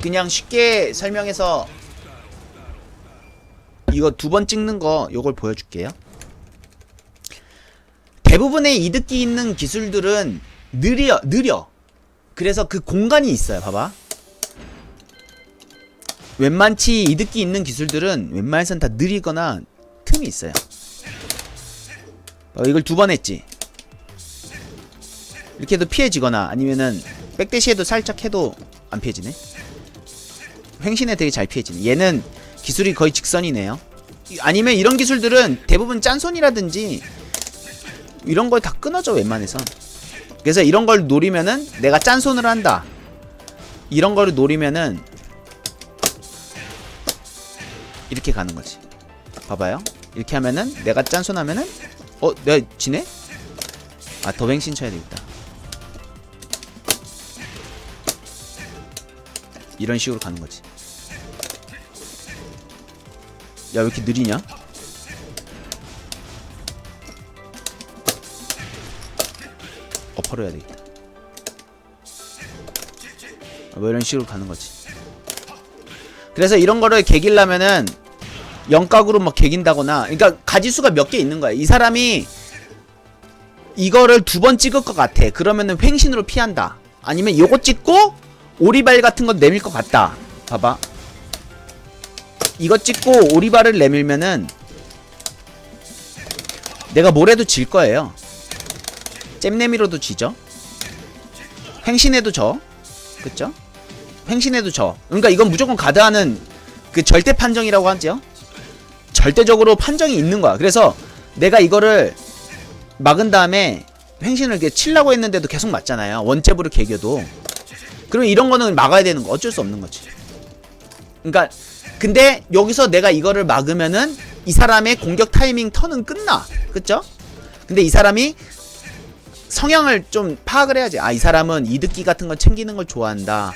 그냥 쉽게 설명해서 이거 두 번 찍는 거 요걸 보여줄게요. 대부분의 이득기 있는 기술들은 느려 느려. 그래서 그 공간이 있어요. 봐봐. 웬만치 이득기 있는 기술들은 웬만해선 다 느리거나 틈이 있어요. 어, 이걸 두 번 했지. 이렇게 해도 피해지거나 아니면은 백대시 해도 살짝 해도 안 피해지네. 횡신에 되게 잘 피해지네. 얘는 기술이 거의 직선이네요. 이- 아니면 이런 기술들은 대부분 짠손이라든지 이런 걸 다 끊어져 웬만해선. 그래서 이런 걸 노리면은 내가 짠손을 한다. 이런 거를 노리면은 이렇게 가는 거지. 봐봐요. 이렇게 하면은 내가 짠손 하면은 어 내가 지네? 아 더뱅신 쳐야 되겠다. 이런 식으로 가는 거지. 야, 왜 이렇게 느리냐? 엎어려 해야 되겠다. 아, 뭐 이런 식으로 가는 거지. 그래서 이런 거를 개길라면은 영각으로 막 개긴다거나, 그러니까 가지수가 몇 개 있는 거야. 이 사람이 이거를 두 번 찍을 것 같아. 그러면은 횡신으로 피한다. 아니면 요거 찍고 오리발 같은 거 내밀 것 같다. 봐봐. 이거 찍고 오리발을 내밀면은 내가 뭘 해도 질 거예요. 잼 내밀어도 지죠. 횡신해도 져. 그쵸? 횡신해도 져. 그러니까 이건 무조건 가드하는 그 절대 판정이라고 하죠. 절대적으로 판정이 있는 거야. 그래서 내가 이거를 막은 다음에 횡신을 이렇게 치려고 했는데도 계속 맞잖아요. 원잽으로 개겨도. 그러면 이런 거는 막아야 되는 거 어쩔 수 없는 거지. 그러니까 근데 여기서 내가 이거를 막으면은 이 사람의 공격 타이밍 턴은 끝나. 그쵸? 근데 이 사람이 성향을 좀 파악을 해야지. 아, 이 사람은 이득기 같은 거 챙기는 걸 좋아한다.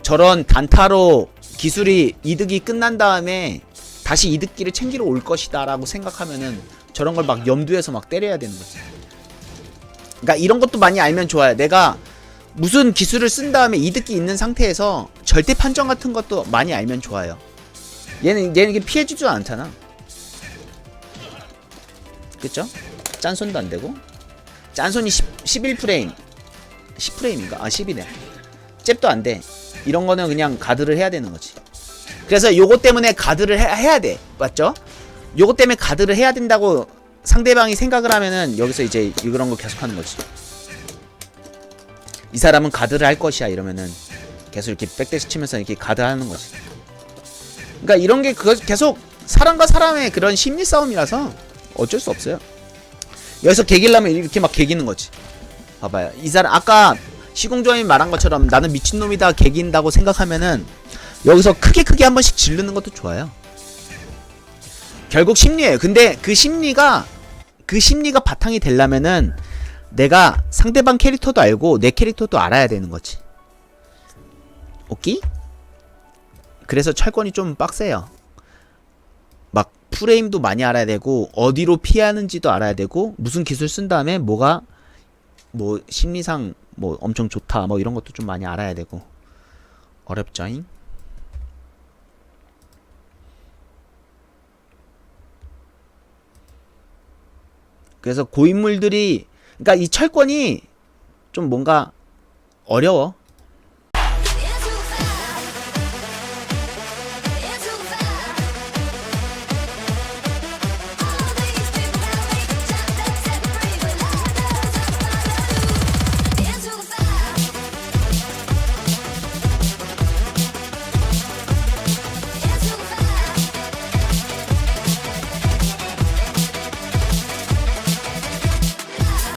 저런 단타로 기술이 이득이 끝난 다음에 다시 이득기를 챙기러 올 것이다 라고 생각하면은 저런 걸 막 염두에서 막 때려야 되는 거지. 그러니까 이런 것도 많이 알면 좋아요. 내가 무슨 기술을 쓴 다음에 이득기 있는 상태에서 절대 판정 같은 것도 많이 알면 좋아요. 얘는 얘는 이게 피해주지도 않잖아. 그쵸? 짠손도 안 되고 짠손이 10, 11프레임 10프레임인가? 아 10이네 잽도 안 돼. 이런 거는 그냥 가드를 해야 되는 거지. 그래서 요거 때문에 가드를 해, 해야 돼. 맞죠? 요거 때문에 가드를 해야 된다고 상대방이 생각을 하면은 여기서 이제 이런 거 계속 하는 거지. 이 사람은 가드를 할 것이야 이러면은 계속 이렇게 백대시 치면서 이렇게 가드 하는 거지. 그러니까 이런 게 계속 사람과 사람의 그런 심리 싸움이라서 어쩔 수 없어요. 여기서 개기려면 이렇게 막 개기는 거지. 봐봐요. 이 사람 아까 시공조님이 말한 것처럼 나는 미친놈이다 개긴다고 생각하면은 여기서 크게 크게 한 번씩 지르는 것도 좋아요. 결국 심리예요. 근데 그 심리가 그 심리가 바탕이 되려면은 내가 상대방 캐릭터도 알고 내 캐릭터도 알아야 되는 거지. 오케이? 그래서 철권이 좀 빡세요. 막 프레임도 많이 알아야 되고 어디로 피하는지도 알아야 되고 무슨 기술 쓴 다음에 뭐가 뭐 심리상 뭐 엄청 좋다 뭐 이런 것도 좀 많이 알아야 되고 어렵죠잉? 그래서 고인물들이 그러니까 이 철권이 좀 뭔가 어려워.